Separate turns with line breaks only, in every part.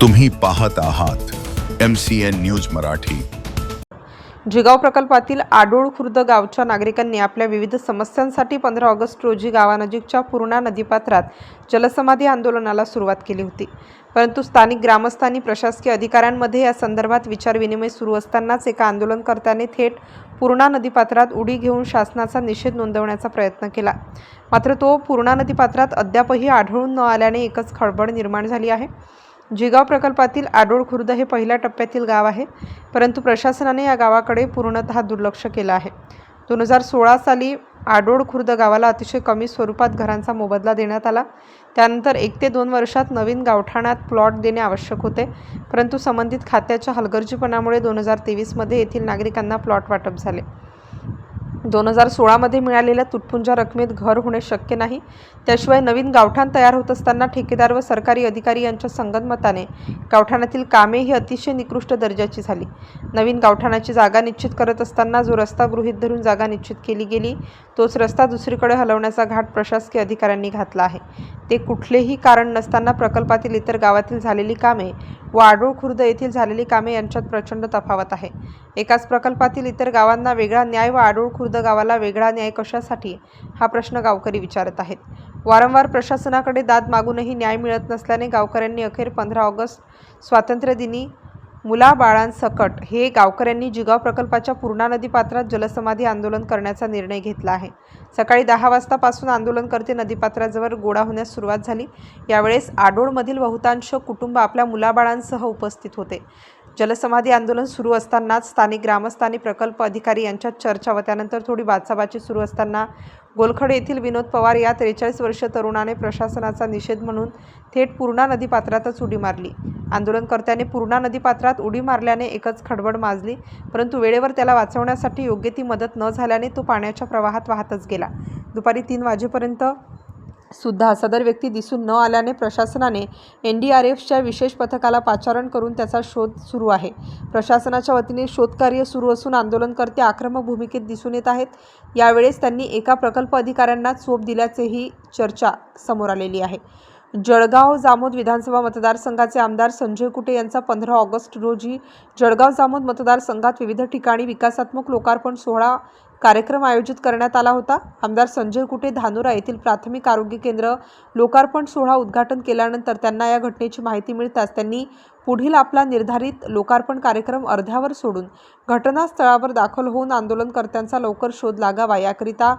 तुम्ही पाहत आहात M C N news Marathi.
Jigaon प्रकल्पातील आडोळ खुर्द गावच्या नागरिकांनी आपल्या विविध समस्यांसाठी पंधरा ऑगस्ट रोजी गावानजीकच्या पूर्णा नदीपात्रात जलसमाधी आंदोलनाला सुरुवात केली होती. परंतु स्थानिक ग्रामस्थांनी प्रशासकीय अधिकाऱ्यांमध्ये या संदर्भात विचारविनिमय सुरू असतानाच एका आंदोलनकर्त्याने थेट पूर्णा नदीपात्रात उडी घेऊन शासनाचा निषेध नोंदवण्याचा प्रयत्न केला. मात्र तो पूर्णा नदीपात्रात अद्यापही आढळून न आल्याने एकच खळबळ निर्माण झाली आहे. जिगाव प्रकल्पातील आडोळ खुर्द हे पहिल्या टप्प्यातील गाव आहे. परंतु प्रशासनाने या गावाकडे पूर्णतः दुर्लक्ष केलं आहे. दोन हजार सोळा साली आडोळ खुर्द गावाला अतिशय कमी स्वरूपात घरांचा मोबदला देण्यात आला. त्यानंतर एक ते दोन वर्षात नवीन गावठाणात प्लॉट देणे आवश्यक होते. परंतु संबंधित खात्याच्या हलगर्जीपणामुळे दोन हजार तेवीसमध्ये येथील नागरिकांना प्लॉट वाटप झाले. दोन हजार सोळामध्ये मिळालेल्या तुटपुंजा रकमेत घर होणे शक्य नाही. त्याशिवाय नवीन गावठाण तयार होत असताना ठेकेदार व सरकारी अधिकारी यांच्या संगनमताने गावठाणातील कामे ही अतिशय निकृष्ट दर्जाची झाली. नवीन गावठाणाची जागा निश्चित करत असताना जो रस्ता गृहीत धरून जागा निश्चित केली गेली तोच रस्ता दुसरीकडे हलवण्याचा घाट प्रशासकीय अधिकाऱ्यांनी घातला आहे. ते कुठलेही कारण नसताना प्रकल्पातील इतर गावातील झालेली कामे व खुर्द येथील झालेली कामे यांच्यात प्रचंड तफावत आहे. एकाच प्रकल्पातील इतर गावांना वेगळा न्याय व आडूळ खुर्द गावाला वेगळा न्याय कशासाठी? हा प्रश्न गावकरी विचारत आहेत. वारंवार प्रशासनाकडे दाद मागूनही न्याय मिळत नसल्याने गावकऱ्यांनी अखेर पंधरा ऑगस्ट स्वातंत्र्यदिनी मुलाबाळांसकट हे गावकऱ्यांनी जिगाव प्रकल्पाच्या पूर्णा नदी पात्रात जलसमाधी आंदोलन करण्याचा निर्णय घेतला आहे. सकाळी दहा वाजतापासून आंदोलनकर्ते नदीपात्राजवळ गोळा होण्यास सुरुवात झाली. यावेळेस आडोळमधील बहुतांश कुटुंब आपल्या मुलाबाळांसह उपस्थित होते. जलसमाधी आंदोलन सुरू असतानाच स्थानिक ग्रामस्थ आणि प्रकल्प अधिकारी यांच्यात चर्चा व त्यानंतर थोडी बाचाबाची सुरू असताना गोलखड येथील विनोद पवार या त्रेचाळीस वर्ष तरुणाने प्रशासनाचा निषेध म्हणून थेट पूर्णा नदीपात्रातच उडी मारली. आंदोलनकर्त्याने पूर्णा नदीपात्रात उडी मारल्याने एकच खडबड माजली परंतु वेळेवर त्याला वाचवण्यासाठी योग्य ती मदत न झाल्याने तो पाण्याच्या प्रवाहात वाहतच गेला. दुपारी तीन वाजेपर्यंत सुद्धा सदर व्यक्ती दिसून न आल्याने प्रशासनाने एन डी आर एफच्या विशेष पथकाला पाचारण करून त्याचा शोध सुरू आहे. प्रशासनाच्या वतीने शोधकार्य सुरू असून आंदोलनकर्ते आक्रमक भूमिकेत दिसून येत आहेत. यावेळेस त्यांनी एका प्रकल्प अधिकाऱ्यांना चोप दिल्याचेही चर्चा समोर आलेली आहे. जळगाव जामोद विधानसभा मतदारसंघाचे आमदार संजय कुटे यांचा पंधरा ऑगस्ट रोजी जळगाव जामोद मतदारसंघात विविध ठिकाणी विकासात्मक लोकार्पण सोहळा कार्यक्रम आयोजित करण्यात आला होता. आमदार संजय कुटे धानोरा येथील प्राथमिक आरोग्य केंद्र लोकार्पण सोहळा उद्घाटन केल्यानंतर त्यांना या घटनेची माहिती मिळताच त्यांनी पुढील आपला निर्धारित लोकार्पण कार्यक्रम अर्ध्यावर सोडून घटनास्थळावर दाखल होऊन आंदोलनकर्त्यांचा लवकर शोध लागावा याकरिता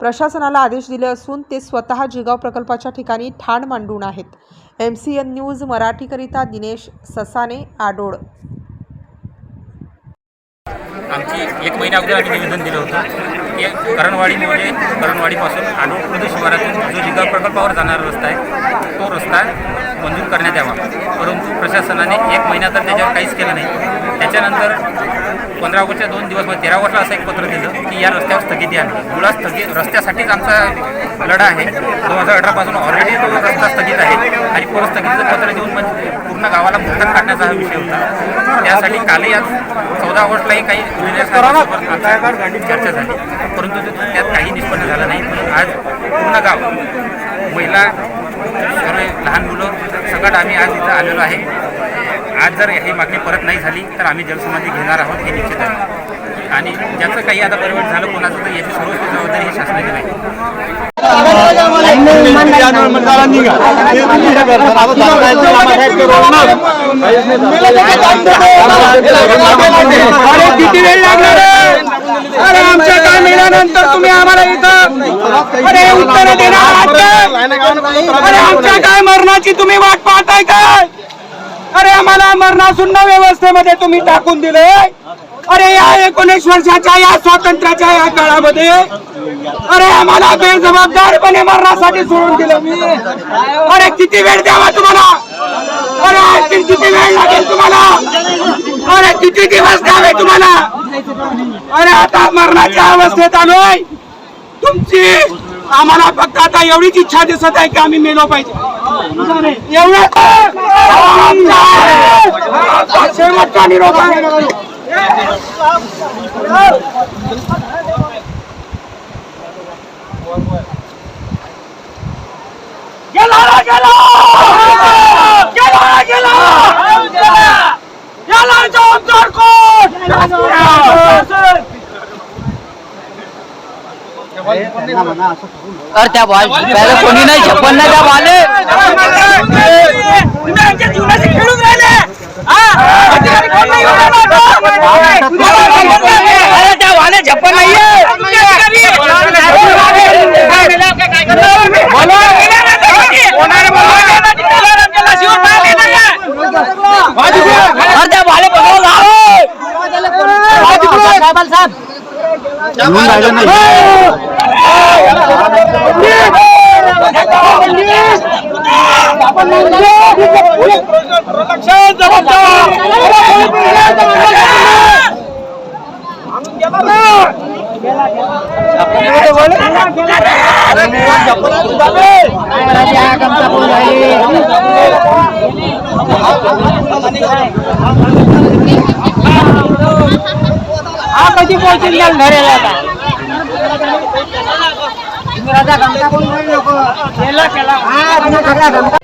प्रशासनाला आदेश दिले असून ते स्वतः जिगाव प्रकल्पाच्या ठिकाणी ठाण मांडून आहेत. एम सी एन न्यूज मराठीकरिता दिनेश ससाने आडोळ.
आमची एक महिना अगोदर आम्ही निवेदन दिलं होतं की करणवाडीमध्ये म्हणजे करणवाडीपासून आडोळ खुर्द शिवारातून जो जिगाव प्रकल्पावर जाणारा रस्ता आहे तो रस्ता मंजूर करण्यात यावा. परंतु प्रशासनाने एक महिना तर त्याच्यावर काहीच केलं नाही. त्याच्यानंतर पंधरा ऑगस्टच्या दोन दिवसमध्ये तेरा ऑगस्टला असं एक पत्र दिलं की या रस्त्यावर स्थगिती आणली मुळात स्थगित रस्त्यासाठीच आमचा लढा आहे. दोन हजार अठरापासून ऑलरेडी तो रस्ता स्थगित आहे. आणि परत स्थगितीचं पत्र देऊन म्हणजे पूर्ण गावाला मुक्तात काढण्याचा हा विषय होता. त्यासाठी कालही आज चौदा ऑगस्टलाही काही चर्चा झाली. परंतु त्यात काही निष्पन्न झालं नाही. म्हणून आज पूर्ण गाव महिला सर्व लहान मुलं सगळं आम्ही आज इथं आलेलो आहे. आज जर ही मागणी परत नाही झाली तर आम्ही जलसमाधी घेणार आहोत हे निश्चित आहे. आणि ज्याचं काही आता परिवर्तन झालं कोणाचं तर याची सर्वस्वी जबाबदारी ही शासनाची नाही
किती वेळ लागणार अरे आमच्या काय मिळाल्यानंतर तुम्ही आम्हाला इथं अरे उत्तर देणार अरे आमच्या काय मरणाची तुम्ही वाट पाहताय काय? अरे आम्हाला मरणाशून्य व्यवस्थेमध्ये तुम्ही टाकून दिले. अरे या एकोणीस वर्षाच्या या स्वातंत्र्याच्या या काळामध्ये अरे आम्हाला बेजबाबदारपणे मरणासाठी सोडून दिलं. मी अरे किती वेळ द्यावा तुम्हाला? अरे आणखी किती वेळ लागेल तुम्हाला? अरे किती दिवस द्यावे तुम्हाला? अरे आता मरणाच्या अवस्थेत आलोय. तुमची आम्हाला फक्त आता एवढीच इच्छा दिसत आहे की आम्ही मेलो पाहिजे एवढं शेवटचा निरोप आहे गेला रे गेला गेला रे गेला जबाबदार कोण
तर त्या बॉल पहिले कोणी नाही छप्पन नाही त्या बॉले
तुम्ही आमच्या जीवनाशी खेळून राहिले हा? अधिकारी कोण नाही येऊन राहिला आता? अरे त्या वाले छप्पन नाहीये तुम्ही अधिकारी. बोलवा. कोणाला बोलवा? आमच्या लाशीवर पाय देणार नाही.
तर त्या बॉले पकडून
हा